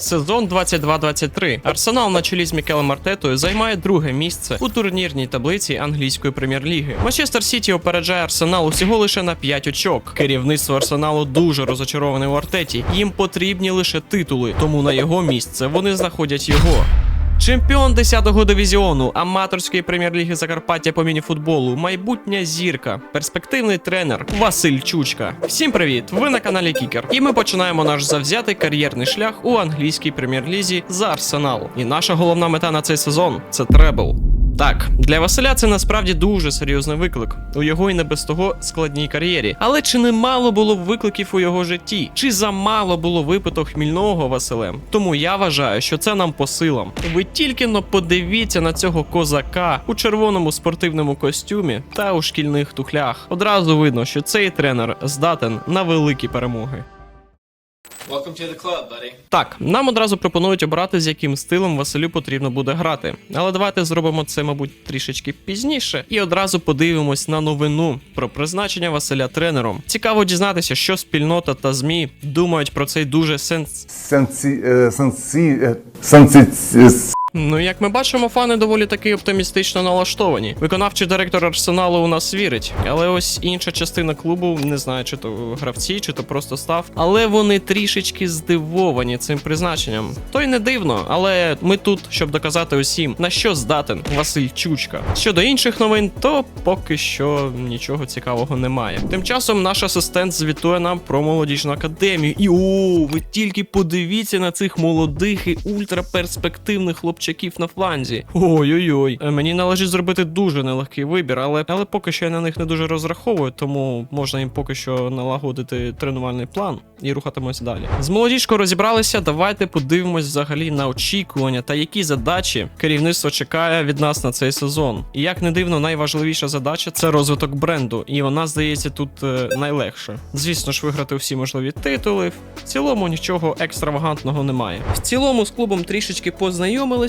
Сезон 22-23. Арсенал на чолі з Мікелем Артетою займає друге місце у турнірній таблиці англійської прем'єр-ліги. Манчестер Сіті опереджає Арсенал усього лише на 5 очок. Керівництво Арсеналу дуже розочароване у Артеті. Їм потрібні лише титули, тому на його місце вони знаходять його. Чемпіон 10-го дивізіону аматорської прем'єр-ліги Закарпаття по мініфутболу, майбутня зірка, перспективний тренер Василь Чучка. Всім привіт! Ви на каналі Кікер. І ми починаємо наш завзятий кар'єрний шлях у англійській прем'єр-лізі за Арсенал. І наша головна мета на цей сезон це требл. Так, для Василя це насправді дуже серйозний виклик у його і не без того складній кар'єрі. Але чи не мало було викликів у його житті? Чи замало було випито хмільного Василем? Тому я вважаю, що це нам по силам. Ви тільки но подивіться на цього козака у червоному спортивному костюмі та у шкільних тухлях. Одразу видно, що цей тренер здатен на великі перемоги. Welcome to the club, buddy. Так, нам одразу пропонують обрати, з яким стилем Василю потрібно буде грати. Але давайте зробимо це, мабуть, трішечки пізніше, і одразу подивимось на новину про призначення Василя тренером. Цікаво дізнатися, що спільнота та ЗМІ думають про цей дуже сенс. Сенсі... е, Сенсі... е, Сенсі... Ну, як ми бачимо, фани доволі таки оптимістично налаштовані. Виконавчий директор Арсеналу у нас вірить, але ось інша частина клубу, не знаю, чи то гравці, чи то просто став. Але вони трішечки здивовані цим призначенням. То й не дивно, але ми тут, щоб доказати усім, на що здатен Василь Чучка. Щодо інших новин, то поки що нічого цікавого немає. Тим часом наш асистент звітує нам про молодіжну академію. І о, ви тільки подивіться на цих молодих і ультраперспективних хлопчаків на фланзі. Ой-ой-ой. Е, Мені належить зробити дуже нелегкий вибір, але, але поки що я на них не дуже розраховую, тому можна їм поки що налагодити тренувальний план і рухатимось далі. З молодіжкою розібралися. Давайте подивимось взагалі на очікування та які задачі керівництво чекає від нас на цей сезон. І як не дивно, найважливіша задача це розвиток бренду, і вона здається тут е, найлегше. Звісно ж, виграти всі можливі титули. В цілому нічого екстравагантного немає. В цілому з клубом трішечки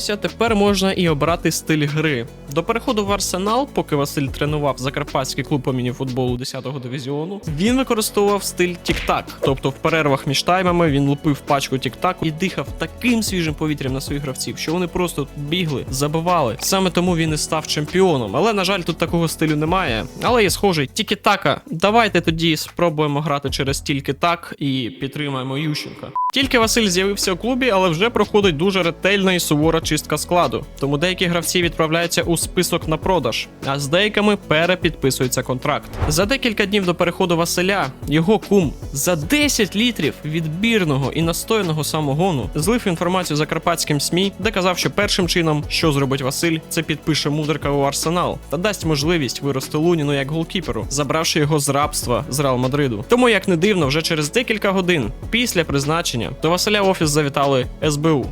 познайомилися. Тепер можна і обрати стиль гри. До переходу в Арсенал, поки Василь тренував закарпатський клуб по мініфутболу 10-го дивізіону, він використовував стиль тік-так. Тобто в перервах між таймами він лупив пачку тік-так і дихав таким свіжим повітрям на своїх гравців, що вони просто бігли, забивали. Саме тому він і став чемпіоном. Але на жаль, тут такого стилю немає. Але є схожий тільки-така. Давайте тоді спробуємо грати через тільки так і підтримаємо Ющенка. Тільки Василь з'явився у клубі, але вже проходить дуже ретельна і сувора чистка складу. Тому деякі гравці відправляються у список на продаж, а з деякими перепідписується контракт. За декілька днів до переходу Василя його кум за 10 літрів відбірного і настояного самогону злив інформацію закарпатським СМІ, де казав, що першим чином, що зробить Василь, це підпише мудрика у Арсенал та дасть можливість вирости Луніну як голкіперу, забравши його з рабства з Реал Мадриду. Тому, як не дивно, вже через декілька годин після призначення до Василя в офіс завітали СБУ.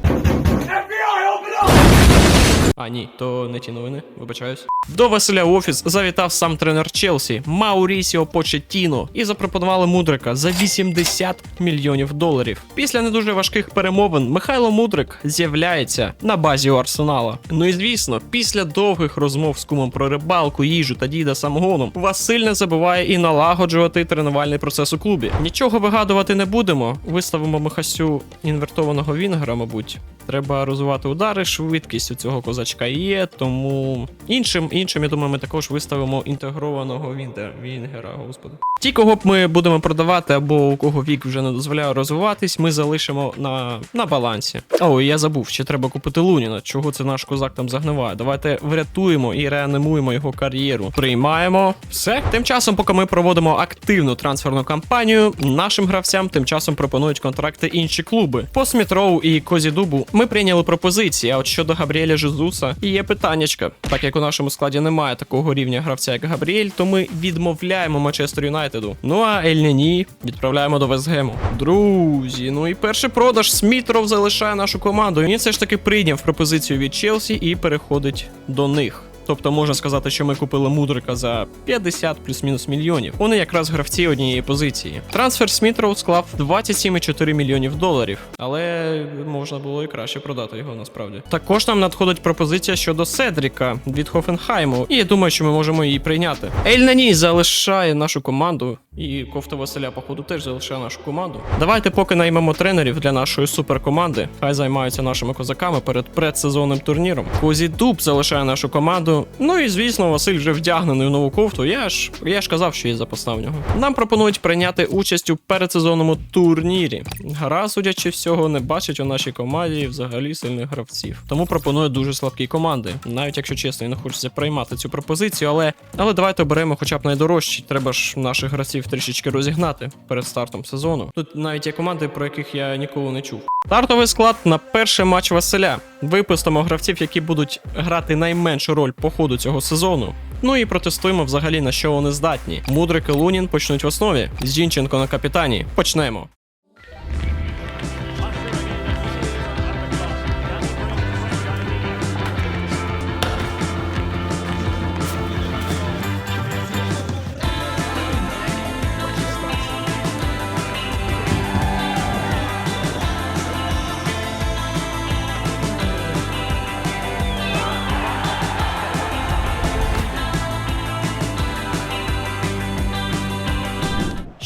А, ні, то не ті новини, вибачаюсь. До Василя офіс завітав сам тренер Челсі Маурісіо Почеттіно і запропонували мудрика за 80 мільйонів доларів. Після не дуже важких перемовин Михайло Мудрик з'являється на базі у Арсенала. Ну і звісно, після довгих розмов з кумом про рибалку, їжу та діда самогоном, Василь не забуває і налагоджувати тренувальний процес у клубі. Нічого вигадувати не будемо. Виставимо Михасю інвертованого Вінгера, мабуть. Треба розвивати удари, швидкість у цього козачка є, тому іншим, іншим, я думаю, ми також виставимо інтегрованого Віндер, Вінгера, господи. Ті, кого б ми будемо продавати, або у кого вік вже не дозволяє розвиватись, ми залишимо на, на балансі. О, я забув, ще треба купити Луніна. Чого це наш козак там загниває? Давайте врятуємо і реанімуємо його кар'єру. Приймаємо все. Тим часом, поки ми проводимо активну трансферну кампанію, нашим гравцям тим часом пропонують контракти інші клуби. По Смітроу і Козідубу ми прийняли пропозиції. А от щодо Габріеля Жезуса, є питаннячка. Так як у нашому складі немає такого рівня гравця, як Габріель, то ми відмовляємо Манчестер Юнайтеду. Ну а Ельняні відправляємо до Весгему. Друзі, ну і перший продаж Смітров залишає нашу команду. Він все ж таки прийняв пропозицію від Челсі і переходить до них. Тобто можна сказати, що ми купили мудрика за 50 плюс-мінус мільйонів. Вони якраз гравці однієї позиції. Трансфер Смітроу склав 27,4 мільйонів доларів, але можна було і краще продати його насправді. Також нам надходить пропозиція щодо Седріка від Хофенхайму, і я думаю, що ми можемо її прийняти. Ель Нані залишає нашу команду, і кофта Василя, походу, теж залишає нашу команду. Давайте поки наймемо тренерів для нашої суперкоманди. Хай займаються нашими козаками перед предсезонним турніром. Козі Дуб залишає нашу команду. Ну і звісно, Василь вже вдягнений у нову кофту. Я ж я ж казав, що є запасна в нього. Нам пропонують прийняти участь у передсезонному турнірі. Гра, судячи всього, не бачить у нашій команді взагалі сильних гравців. Тому пропоную дуже слабкі команди. Навіть якщо чесно, і не хочеться приймати цю пропозицію, але але давайте оберемо хоча б найдорожчі. Треба ж наших гравців трішечки розігнати перед стартом сезону. Тут навіть є команди, про яких я ніколи не чув. Стартовий склад на перший матч Василя. Випустимо гравців, які будуть грати найменшу роль по ходу цього сезону. Ну і протестуємо взагалі на що вони здатні. Мудрик і Лунін почнуть в основі. Зінченко на капітані. Почнемо.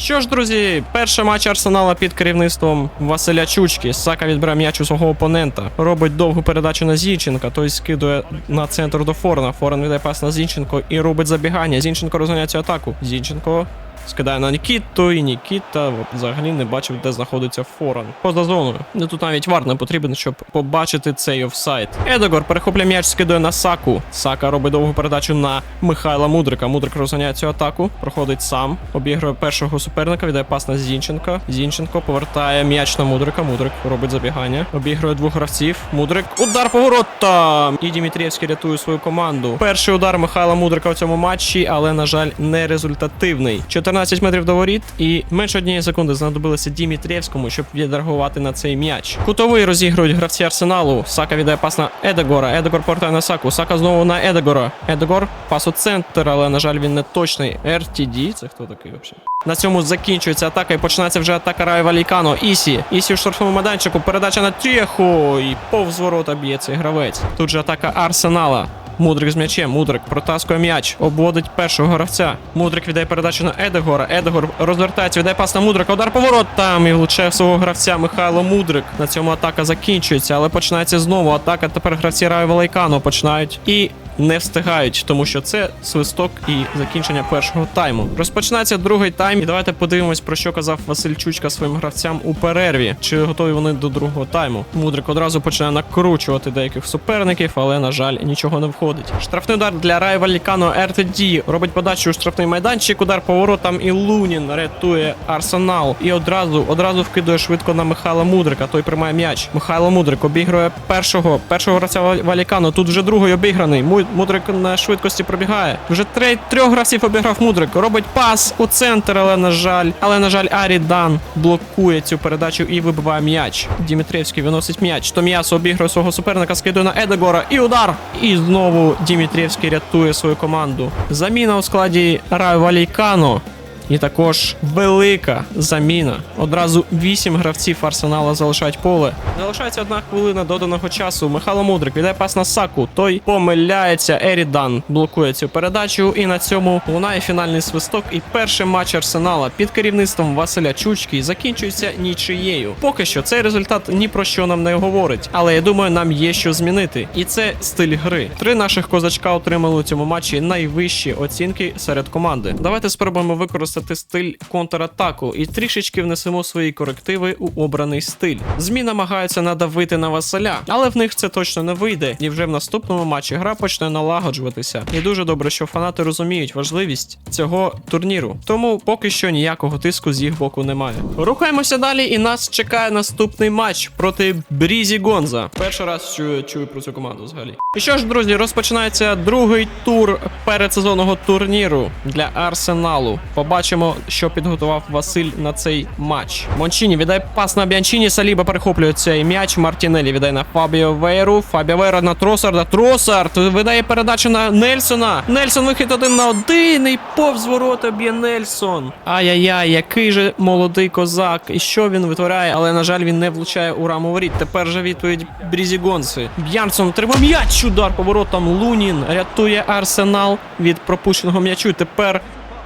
Що ж, друзі, перший матч Арсенала під керівництвом Василя Чучки. Сака відбирає м'яч у свого опонента. Робить довгу передачу на Зінченка. Той скидує на центр до Форна. Форен віддає пас на Зінченко і робить забігання. Зінченко розганяє цю атаку. Зінченко скидає на Нікіту, і Нікіта взагалі не бачив, де знаходиться Форен. Поза зоною. Ну тут навіть вар не потрібен, щоб побачити цей офсайд. Едогор перехоплює м'яч, скидує на Саку. Сака робить довгу передачу на Михайла Мудрика. Мудрик розганяє цю атаку, проходить сам, обігрує першого суперника, віддає пас на Зінченка. Зінченко повертає м'яч на Мудрика. Мудрик робить забігання. Обігрує двох гравців. Мудрик. Удар поворота! І Дімітрієвський рятує свою команду. Перший удар Михайла Мудрика в цьому матчі, але, на жаль, не результативний. 14 метрів до воріт, і менше однієї секунди знадобилося Дімітрієвському, щоб відреагувати на цей м'яч. Кутовий розігрують гравці арсеналу. Сака віддає пас на Едегора. Едегор повертає на Саку. Сака знову на Едегора. Едегор пас у центр, але на жаль, він не точний. RTD, це хто такий взагалі? На цьому закінчується атака і починається вже атака Раю Валікано. Ісі. Ісі у штрафному майданчику. Передача на Тєху. І повз ворота б'є цей гравець. Тут же атака Арсенала. Мудрик з м'ячем. Мудрик протаскує м'яч, обводить першого гравця. Мудрик віддає передачу на Едегора. Едегор розвертається, віддає пас на Мудрика. Удар поворот там і влучає свого гравця Михайло Мудрик. На цьому атака закінчується, але починається знову атака. Тепер гравці Раю Валайкану починають і не встигають, тому що це свисток і закінчення першого тайму. Розпочинається другий тайм. І давайте подивимось, про що казав Василь Чучка своїм гравцям у перерві. Чи готові вони до другого тайму? Мудрик одразу починає накручувати деяких суперників, але на жаль, нічого не входить. Штрафний удар для Рай Валікано РТД робить подачу у штрафний майданчик. Удар поворотом і Лунін рятує Арсенал. І одразу одразу вкидує швидко на Михайла Мудрика. Той приймає м'яч. Михайло Мудрик обігрує першого першого гравця Ва- Валікано. Тут вже другий обіграний. Мудрик на швидкості пробігає. Вже трей, трьох гравців обіграв Мудрик. Робить пас у центр, але на жаль, але на жаль, Арідан блокує цю передачу і вибиває м'яч. Дімітрівський виносить м'яч. Том'ясо обіграв свого суперника, скидує на Едегора і удар. І знову Дімітрівський рятує свою команду. Заміна у складі Раю Валікано. І також велика заміна. Одразу вісім гравців арсенала залишають поле. Залишається одна хвилина доданого часу. Михайло Мудрик віддає пас на Саку. Той помиляється. Ерідан блокує цю передачу. І на цьому лунає фінальний свисток. І перший матч арсенала під керівництвом Василя Чучки закінчується нічиєю. Поки що цей результат ні про що нам не говорить. Але я думаю, нам є що змінити. І це стиль гри. Три наших козачка отримали у цьому матчі найвищі оцінки серед команди. Давайте спробуємо використати стиль контратаку і трішечки внесемо свої корективи у обраний стиль. Змі намагаються надавити на Василя, але в них це точно не вийде. І вже в наступному матчі гра почне налагоджуватися. І дуже добре, що фанати розуміють важливість цього турніру. Тому поки що ніякого тиску з їх боку немає. Рухаємося далі, і нас чекає наступний матч проти Брізі Гонза. Перший раз чую, чую про цю команду взагалі. І що ж, друзі, розпочинається другий тур передсезонного турніру для Арсеналу. Побачимо. Побачимо, що підготував Василь на цей матч. Мончіні віддає пас на Бянчіні. Саліба перехоплює цей м'яч. Мартінелі віддає на Фабіо Вейру. Фабіо Вейра на Тросарда. Тросард видає передачу на Нельсона. Нельсон вихід один на один. І повз ворота б'є Нельсон. Ай-яй-яй, який же молодий козак. І що він витворяє? Але на жаль, він не влучає у раму воріт. Тепер же відповідь Брізі Гонси. Б'янсон отримав м'яч. Удар поворотом. Лунін рятує Арсенал від пропущеного м'ячу. Тепер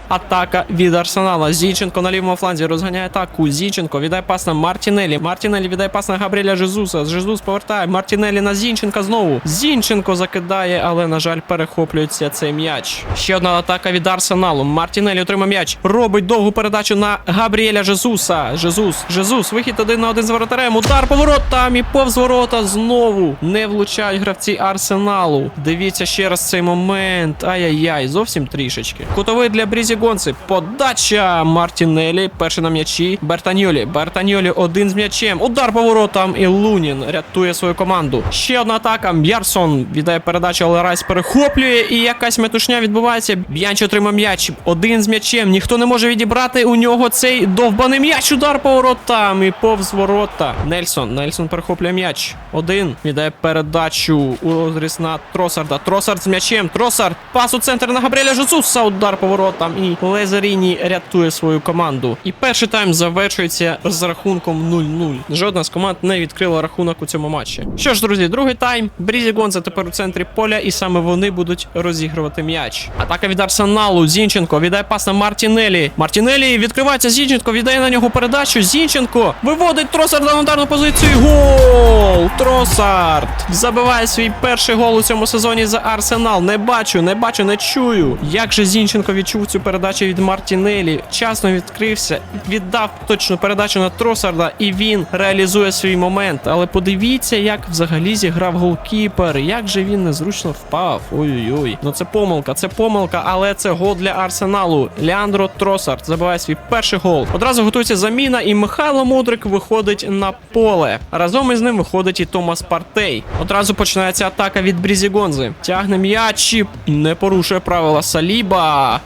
Атака від Арсенала. Зінченко на лівому фланзі розганяє атаку. Зінченко віддає пас на Мартінелі. Мартінелі віддає пас на Габріеля Жезуса. Жезус повертає. Мартінелі на Зінченка знову. Зінченко закидає, але, на жаль, перехоплюється цей м'яч. Ще одна атака від Арсеналу. Мартінелі отримав м'яч. Робить довгу передачу на Габріеля Жезуса. Жезус. Жезус. Вихід один на один з воротарем. Удар поворот там і повз ворота знову. Не влучають гравці Арсеналу. Дивіться ще раз цей момент. Ай-яй-яй, зовсім трішечки. Кутовий для Брізі Гонси. Подача Мартінелі. Перший на м'ячі. Бертаньолі. Бертаньолі один з м'ячем. Удар по воротам. І Лунін рятує свою команду. Ще одна атака. Б'ярсон віддає передачу, але Райс перехоплює. І якась метушня відбувається. Б'янч отримав м'яч. Один з м'ячем. Ніхто не може відібрати у нього цей довбаний м'яч. Удар по воротам. І повз ворота. Нельсон. Нельсон перехоплює м'яч. Один. Віддає передачу у розріз на Тросарда. Тросард з м'ячем. Тросард. Пас у центр на Габріеля Жесуса. Удар по воротам. І Лезаріні рятує свою команду. І перший тайм завершується з рахунком 0-0. Жодна з команд не відкрила рахунок у цьому матчі. Що ж, друзі, другий тайм. Брізі Гонза тепер у центрі поля, і саме вони будуть розігрувати м'яч. Атака від Арсеналу. Зінченко віддає пас на Мартінелі. Мартінелі відкривається Зінченко, віддає на нього передачу. Зінченко виводить Тросарда на ударну позицію. Гол! Тросард забиває свій перший гол у цьому сезоні за Арсенал. Не бачу, не бачу, не чую. Як же Зінченко відчув цю передачу від Мартінелі? Часно відкрився, віддав точну передачу на Тросарда, і він реалізує свій момент. Але подивіться, як взагалі зіграв голкіпер. Як же він незручно впав. Ой-ой-ой. Ну це помилка, це помилка, але це гол для Арсеналу. Леандро Тросард забиває свій перший гол. Одразу готується заміна, і Михайло Мудрик виходить на поле. Разом із ним виходить і Томас Партей. Одразу починається атака від Брізігонзи. Тягне м'яч і не порушує правила Саліба.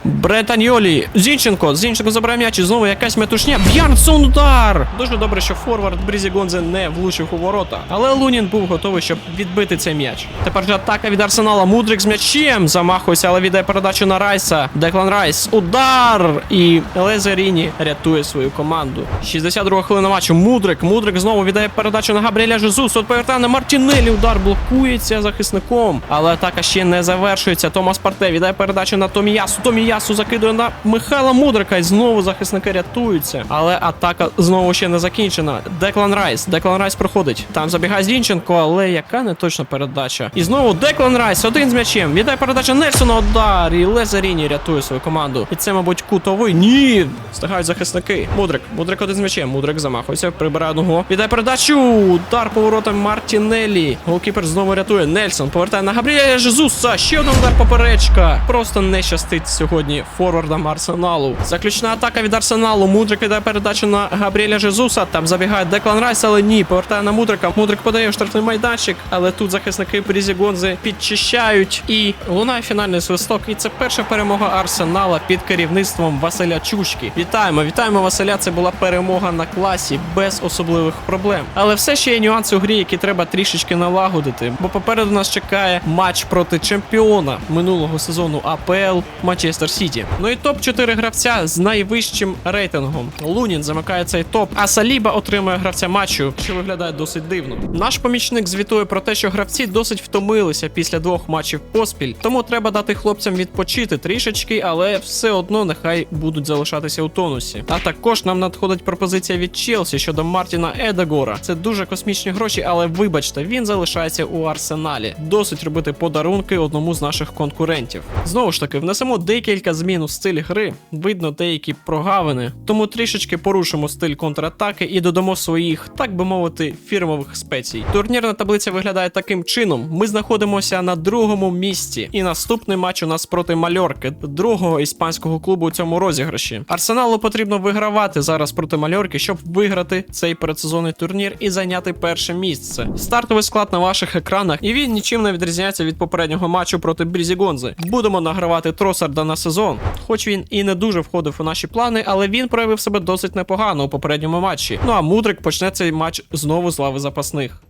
Бретаньолі. Зінченко. Зінченко забирає м'яч знову якась метушня. Б'ярнсон удар. Дуже добре, що форвард Брізігонзе не влучив у ворота. Але Лунін був готовий, щоб відбити цей м'яч. Тепер же атака від Арсенала. Мудрик з м'ячем замахується, але віддає передачу на Райса. Деклан Райс. Удар! І Лезеріні рятує свою команду. 62 хвилина матчу. Мудрик. Мудрик знову віддає передачу на Габріеля Жезус. От повертає на Мартінелі. Удар блокується захисником. Але атака ще не завершується. Томас Парте віддає передачу на Томіясу. Томіясу закидує на Михайла Мудрика. І знову захисники рятуються. Але атака знову ще не закінчена. Деклан Райс. Деклан Райс проходить. Там забігає Зінченко, але яка не точна передача. І знову Деклан Райс один з м'ячем. Віддає передача Нельсона. Удар. І Лезаріні рятує свою команду. І це, мабуть, кутовий. Ні. Встигають захисники. Мудрик. Мудрик один з м'ячем. Мудрик замахується. Прибирає одного. Віддає передачу. Удар поворотом Мартінелі. Голкіпер знову рятує. Нельсон повертає на Габріеля Жезуса. Ще один удар поперечка. Просто не щастить сьогодні форвардам Арсеналу. Заключна атака від Арсеналу. Мудрик віддає передачу на Габріеля Жезуса. Там забігає Деклан Райс, але ні. Повертає на Мудрика. Мудрик подає штрафний майданчик, але тут захисники Брізігонзи підчищають. І лунає фінальний свисток. І це перша перемога Арсенала під керівництвом Василя Чучки. Вітаємо, вітаємо Василя. Це була перемога на класі без особливих проблем. Але все ще є нюанси у грі, які треба трішечки налагодити. Бо попереду нас чекає матч проти чемпіона минулого сезону АПЛ Манчестер Сіті. Ну і топ 4 гравця з найвищим рейтингом. Лунін замикає цей топ, а Саліба отримує гравця матчу, що виглядає досить дивно. Наш помічник звітує про те, що гравці досить втомилися після двох матчів поспіль, тому треба дати хлопцям відпочити трішечки, але все одно нехай будуть залишатися у тонусі. А також нам надходить пропозиція від Челсі щодо Мартіна Едегора. Це дуже космічні гроші, але вибачте, він залишається у арсеналі. Досить робити подарунки одному з наших конкурентів. Знову ж таки, внесемо декілька змін у стиль гри. Видно деякі прогавини, тому трішечки порушимо стиль контратаки і додамо своїх, так би мовити, фірмових спецій. Турнірна таблиця виглядає таким чином: ми знаходимося на другому місці, і наступний матч у нас проти Мальорки, другого іспанського клубу у цьому розіграші. Арсеналу потрібно вигравати зараз проти Мальорки, щоб виграти цей передсезонний турнір і зайняти перше місце. Стартовий склад на ваших екранах, і він нічим не відрізняється від попереднього матчу проти Брізігонзи. Будемо награвати Тросарда на сезон. Хоч він і не дуже входив у наші плани, але він проявив себе досить непогано у попередньому матчі. Ну а Мудрик почне цей матч знову з лави запасних.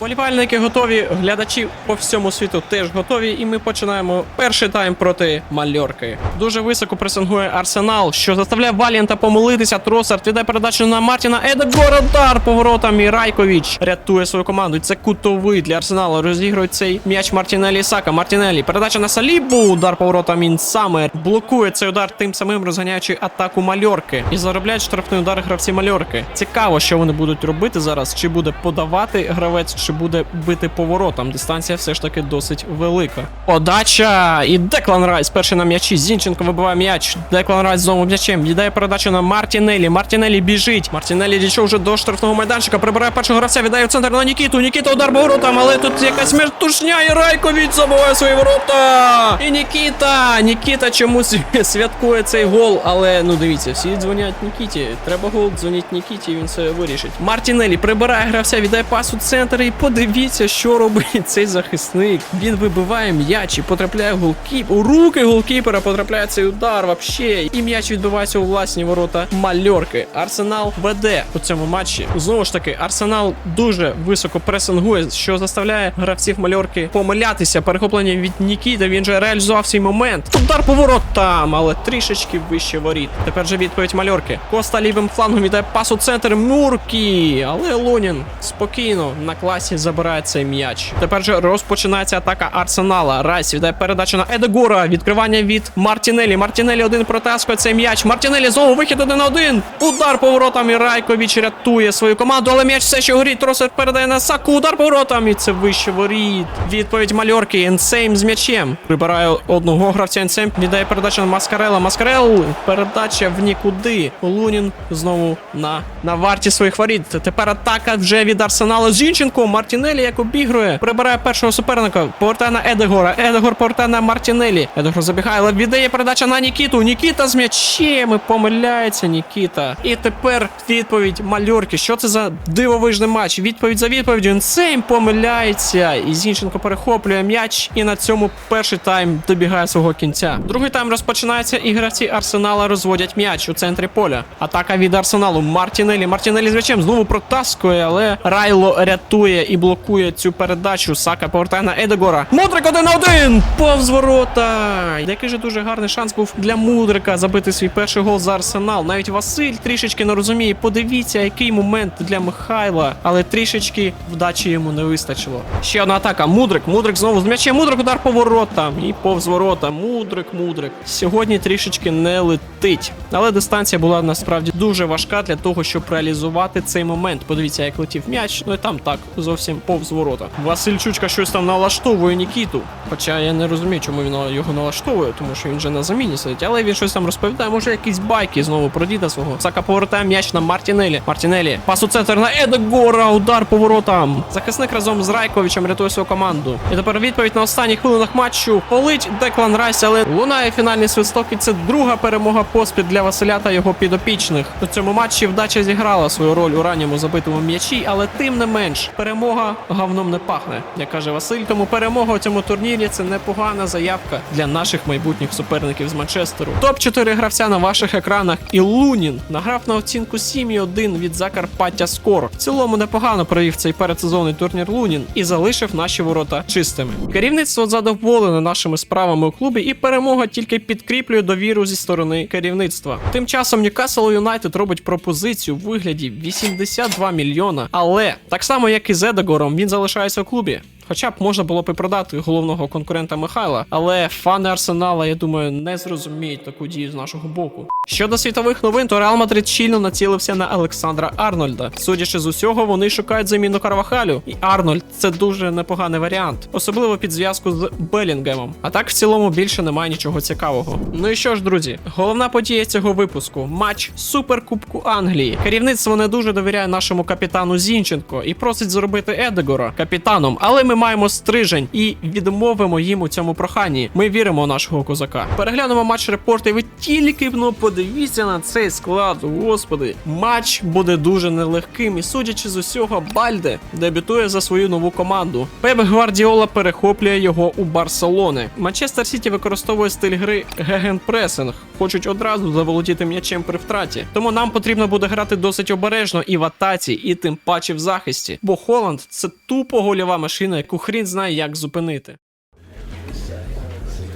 Болівальники готові, глядачі по всьому світу теж готові, і ми починаємо перший тайм проти Мальорки. Дуже високо пресингує Арсенал, що заставляє Валіанта помилитися. Тросард віддає передачу на Мартіна Едегора. Удар поворотом і Райковіч рятує свою команду. Це кутовий для Арсеналу. Розігрує цей м'яч Мартінелі Сака. Мартінелі. Передача на Салібу. Удар поворотом Інсамер. Блокує цей удар, тим самим розганяючи атаку Мальорки. І заробляють штрафний удар гравці Мальорки. Цікаво, що вони будуть робити зараз. Чи буде подавати гравець, чи буде бити поворотом. Дистанція все ж таки досить велика. Подача! І Деклан Райс перший на м'ячі. Зінченко вибиває м'яч. Деклан Райс знову м'ячем. Віддає передачу на Мартінелі. Мартінелі біжить. Мартінелі дійшов вже до штрафного майданчика. Прибирає першого гравця. Віддає в центр на Нікіту. Нікіта удар поворотом, але тут якась межтушня. І Райковіч забуває свої ворота. І Нікіта. Нікіта чомусь святкує цей гол. Але ну дивіться, всі дзвонять Нікіті. Треба гол, дзвоніть Нікіті, він все вирішить. Мартінелі прибирає гравця, віддає пас у центр. І подивіться, що робить цей захисник. Він вибиває м'яч і потрапляє в голкіп. У руки голкіпера потрапляє цей удар вообще. І м'яч відбивається у власні ворота Мальорки. Арсенал веде у цьому матчі. Знову ж таки, Арсенал дуже високо пресингує, що заставляє гравців Мальорки помилятися. Перехоплення від Нікіта. Він же реалізував свій момент. Удар поворот там, але трішечки вище воріт. Тепер же відповідь Мальорки. Коста лівим флангом віддає пас у центр Муркі. Але Лунін спокійно на класі забирає цей м'яч. Тепер же розпочинається атака Арсенала. Райс віддає передачу на Едегора. Відкривання від Мартінелі. Мартінелі один протаскує цей м'яч. Мартінелі знову вихід один на один. Удар поворотом і Райковіч рятує свою команду, але м'яч все ще горить. Тросер передає на Саку. Удар поворотом. І це вище воріт. Відповідь Мальорки. Енсейм з м'ячем. Прибирає одного гравця Енсейм. Віддає передачу на Маскарела. Маскарел. Передача в нікуди. Лунін знову на, на варті своїх воріт. Тепер атака вже від Арсеналу. Зінченко. Мартінелі як обігрує. Прибирає першого суперника. Повертає на Едегора. Едегор повертає на Мартінелі. Едегор забігає, але віддає передача на Нікіту. Нікіта з м'ячем. І помиляється Нікіта. І тепер відповідь Мальорки. Що це за дивовижний матч? Відповідь за відповіддю. Інсейм помиляється. І Зінченко перехоплює м'яч. І на цьому перший тайм добігає свого кінця. Другий тайм розпочинається, і гравці Арсенала розводять м'яч у центрі поля. Атака від Арсеналу. Мартінелі. Мартінелі з м'ячем знову протаскує, але Райло рятує і блокує цю передачу. Сака повертає на Едегора. Мудрик один на один! Повз ворота! Який же дуже гарний шанс був для Мудрика забити свій перший гол за Арсенал. Навіть Василь трішечки не розуміє. Подивіться, який момент для Михайла, але трішечки вдачі йому не вистачило. Ще одна атака. Мудрик. Мудрик знову з м'ячем. Мудрик удар по воротам. І повз ворота. Мудрик, мудрик. Сьогодні трішечки не летить. Але дистанція була насправді дуже важка для того, щоб реалізувати цей момент. Подивіться, як летів м'яч. Ну і там так, зовсім повз ворота. Василь Чучка щось там налаштовує Нікіту. Хоча я не розумію, чому він його налаштовує, тому що він же на заміні сидить. Але він щось там розповідає, може якісь байки знову про діда свого. Сака повертає м'яч на Мартінелі. Мартінелі. Пас у центр на Едегора. Удар по воротам. Захисник разом з Райковичем рятує свою команду. І тепер відповідь на останніх хвилинах матчу. Полить Деклан Райс, але лунає фінальний свисток. І це друга перемога поспіль для Василя та його підопічних. У цьому матчі вдача зіграла свою роль у ранньому забитому м'ячі, але тим не менш, перемога говном не пахне, як каже Василь. Тому перемога у цьому турнірі це непогана заявка для наших майбутніх суперників з Манчестеру. Топ 4 гравця на ваших екранах. І Лунін награв на оцінку 7,1 від Закарпаття Скор. В цілому непогано провів цей передсезонний турнір Лунін і залишив наші ворота чистими. Керівництво задоволене нашими справами у клубі, і перемога тільки підкріплює довіру зі сторони керівництва. Тим часом Ньюкасл Юнайтед робить пропозицію в вигляді 82 мільйона. Але так само як і з Едегором, він залишається у клубі. Хоча б можна було б і продати головного конкурента Михайла, але фани Арсенала, я думаю, не зрозуміють таку дію з нашого боку. Щодо світових новин, то Реал Мадрид щільно націлився на Олександра Арнольда. Судячи з усього, вони шукають заміну Карвахалю, і Арнольд це дуже непоганий варіант, особливо під зв'язку з Белінгемом. А так в цілому більше немає нічого цікавого. Ну і що ж, друзі, головна подія цього випуску матч Суперкубку Англії. Керівництво не дуже довіряє нашому капітану Зінченко і просить зробити Едегора капітаном, але ми ми маємо стрижень і відмовимо їм у цьому проханні. Ми віримо у нашого козака. Переглянемо матч репорт, і ви тільки ну, подивіться на цей склад. Господи, матч буде дуже нелегким. І судячи з усього, Бальде дебютує за свою нову команду. Пеп Гвардіола перехоплює його у Барселони. Манчестер Сіті використовує стиль гри гегенпресинг. Хочуть одразу заволодіти м'ячем при втраті. Тому нам потрібно буде грати досить обережно і в атаці, і тим паче в захисті. Бо Холанд це тупо гольова машина, яку хрін знає, як зупинити.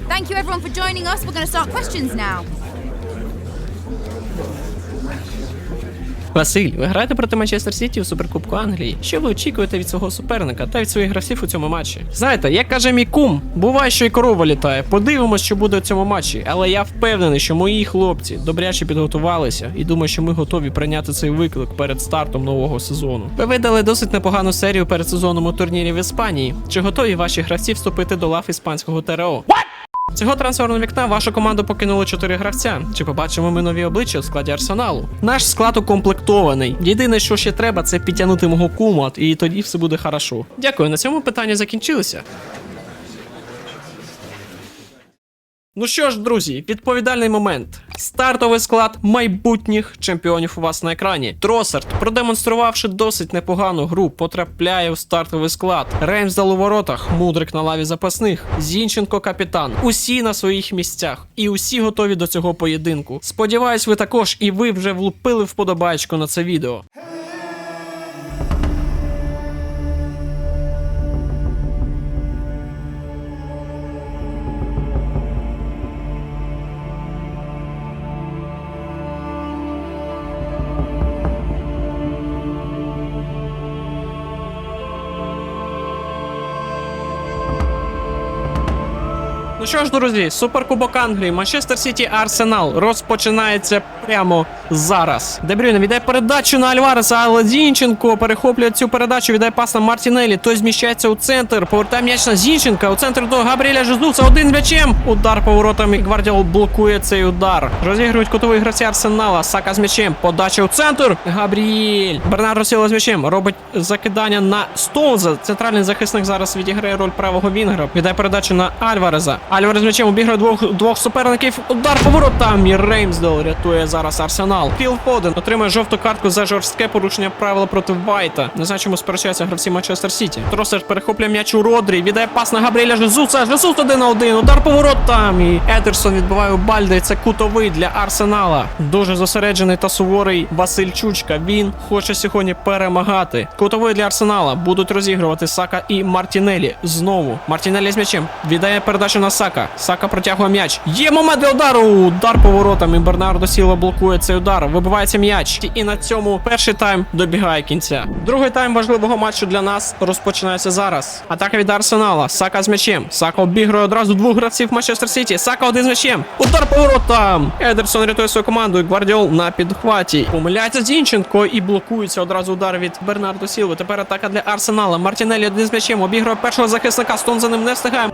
Thank you everyone for joining us. We're going to start questions now. Василь, ви граєте проти Манчестер Сіті у Суперкубку Англії. Що ви очікуєте від свого суперника та від своїх гравців у цьому матчі? Знаєте, як каже мій кум, буває, що і корова літає. Подивимось, що буде у цьому матчі. Але я впевнений, що мої хлопці добряче підготувалися і думаю, що ми готові прийняти цей виклик перед стартом нового сезону. Ви видали досить непогану серію перед сезоном у турнірі в Іспанії. Чи готові ваші гравці вступити до лав іспанського ТРО? Цього трансферного вікна вашу команду покинули чотири гравця. Чи побачимо ми нові обличчя у складі арсеналу? Наш склад укомплектований. Єдине, що ще треба, це підтягнути мого кума, і тоді все буде хорошо. Дякую, на цьому питання закінчилися. Ну що ж, друзі, відповідальний момент. Стартовий склад майбутніх чемпіонів у вас на екрані. Тросард, продемонструвавши досить непогану гру, потрапляє у стартовий склад. Реймсдал у воротах, мудрик на лаві запасних, Зінченко капітан. Усі на своїх місцях, і усі готові до цього поєдинку. Сподіваюсь, ви також і ви вже влупили вподобайку на це відео. Ну що ж, друзі, Суперкубок Англії, Манчестер Сіті Арсенал. Розпочинається прямо зараз. Дебрюйне віддає передачу на Альвареса, але Зінченко перехоплює цю передачу, віддає пас на Мартінелі. Той зміщається у центр. Повертає м'яч на Зінченка. У центр до Габріеля Жезуса. Один м'ячем. Удар поворотом і Гвардіол блокує цей удар. Розігрують кутові гравці Арсенала. Сака з м'ячем. Подача у центр. Габріель. Бернардо Сіла з м'ячем. Робить закидання на Стоунза. Центральний захисник зараз відіграє роль правого вінгера. Віддає передачу на Альвареза. Альварез м'ячем обіграє двох, двох суперників. Удар поворотом. І Реймсдел рятує зараз Арсенал. Філ Фоден отримує жовту картку за жорстке порушення правил проти Вайта. Не знаю, чому сперечаються гравці Манчестер Сіті. Тросер перехоплює м'яч у Родрі. Віддає пас на Габріеля Жезуса. Жезус один на один. Удар поворотом. І Едерсон відбиває у Бальде. Це кутовий для Арсенала. Дуже зосереджений та суворий Василь Чучка. Він хоче сьогодні перемагати. Кутовий для Арсенала будуть розігрувати Сака і Мартінелі. Знову Мартінелі з м'ячем. Віддає передачу на Сака. Сака протягує м'яч. Є момент для удару. Удар поворотом. І Бернардо Сіла блокує цей удар. Вибивається м'яч. І на цьому перший тайм добігає кінця. Другий тайм важливого матчу для нас розпочинається зараз. Атака від Арсенала. Сака з м'ячем. Сака обігрує одразу двох гравців Манчестер Сіті. Сака один з м'ячем. Удар поворотом. Едерсон рятує свою команду. І Гвардіол на підхваті. Помиляється Зінченко і блокується одразу удар від Бернардо Сілви. Тепер атака для Арсенала. Мартінелі один з м'ячем. Обігрує першого захисника. Стон за ним не встигає.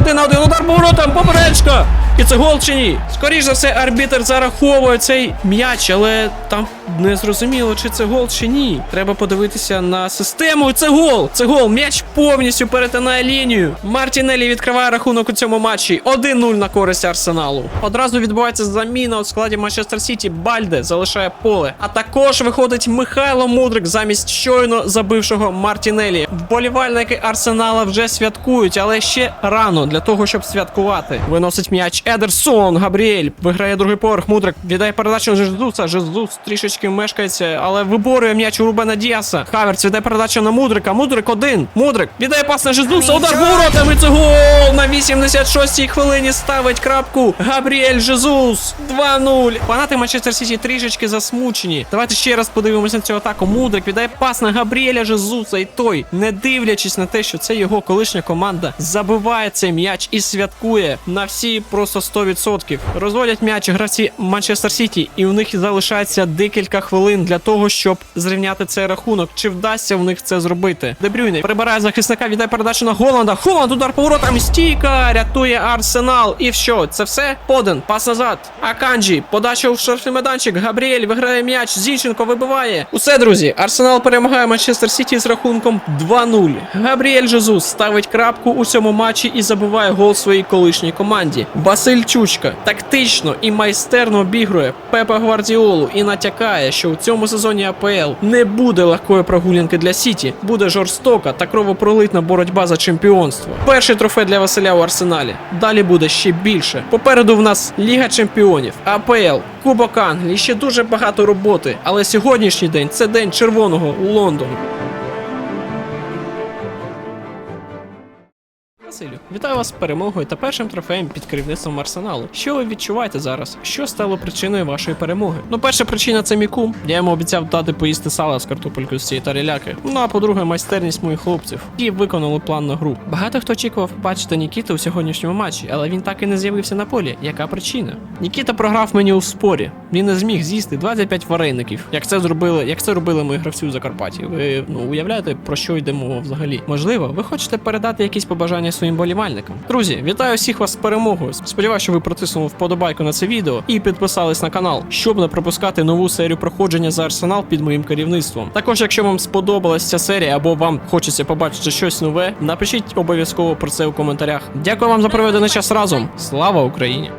Один на один удар поворотом, поперечка! І це гол чи ні? Скоріш за все, арбітер зараховує цей м'яч, але там не зрозуміло, чи це гол чи ні. Треба подивитися на систему. І це гол! Це гол! М'яч повністю перетинає лінію. Мартінелі відкриває рахунок у цьому матчі. 1-0 на користь Арсеналу. Одразу відбувається заміна у складі Манчестер Сіті. Бальде залишає поле. А також виходить Михайло Мудрик замість щойно забившого Мартінелі. Вболівальники Арсенала вже святкують, але ще рано для того, щоб святкувати. Виносить м'яч Едерсон. Габріель виграє другий поверх. Мудрик віддає передачу Жезуса. Жезус трішечки мешкається, але виборює м'яч у Рубена Діаса. Хаверц віддає передачу на Мудрика. Мудрик один. Мудрик віддає пас на Жезуса. Удар поворотом. І це гол на 86-й хвилині ставить крапку. Габріель Жезус. 2-0. Фанати Манчестер Сіті трішечки засмучені. Давайте ще раз подивимося на цю атаку. Мудрик віддає пас на Габріеля Жезуса. І той, не дивлячись на те, що це його колишня команда, забиває цей м'яч і святкує на всі просто просто 100%. Розводять м'яч гравці Манчестер Сіті, і у них залишається декілька хвилин для того, щоб зрівняти цей рахунок. Чи вдасться в них це зробити? Дебрюйне прибирає захисника, віддає передачу на Голланда. Голланд удар поворотом. Стійка рятує Арсенал. І що? Це все? Поден, пас назад. Аканджі, подача у штрафний майданчик. Габріель виграє м'яч. Зінченко вибиває. Усе, друзі. Арсенал перемагає Манчестер Сіті з рахунком 2-0. Габріель Жезус ставить крапку у цьому матчі і забиває гол своїй колишній команді. Басиль Чучка тактично і майстерно обігрує Пепа Гвардіолу і натякає, що у цьому сезоні АПЛ не буде легкої прогулянки для Сіті, буде жорстока та кровопролитна боротьба за чемпіонство. Перший трофей для Василя у арсеналі. Далі буде ще більше. Попереду в нас Ліга Чемпіонів, АПЛ, Кубок Англії, ще дуже багато роботи. Але сьогоднішній день це день червоного Лондону. Василю, вітаю вас з перемогою та першим трофеєм під керівництвом Арсеналу. Що ви відчуваєте зараз? Що стало причиною вашої перемоги? Ну, перша причина це мій кум. Я йому обіцяв дати поїсти сала з картопелькою з цієї тариляки. Ну а по-друге, майстерність моїх хлопців, які виконали план на гру. Багато хто очікував побачити Нікіту у сьогоднішньому матчі, але він так і не з'явився на полі. Яка причина? Нікіта програв мені у спорі. Він не зміг з'їсти 25 вареників. Як це зробили, як це робили мої гравці у Закарпатті? Ви ну уявляєте про що йде мова взагалі? Можливо, ви хочете передати якісь побажання своїм болівальникам? Друзі, вітаю всіх вас з перемогою. Сподіваюся, що ви протиснули вподобайку на це відео і підписались на канал, щоб не пропускати нову серію проходження за арсенал під моїм керівництвом. Також, якщо вам сподобалась ця серія або вам хочеться побачити щось нове, напишіть обов'язково про це у коментарях. Дякую вам за проведений час разом. Слава Україні!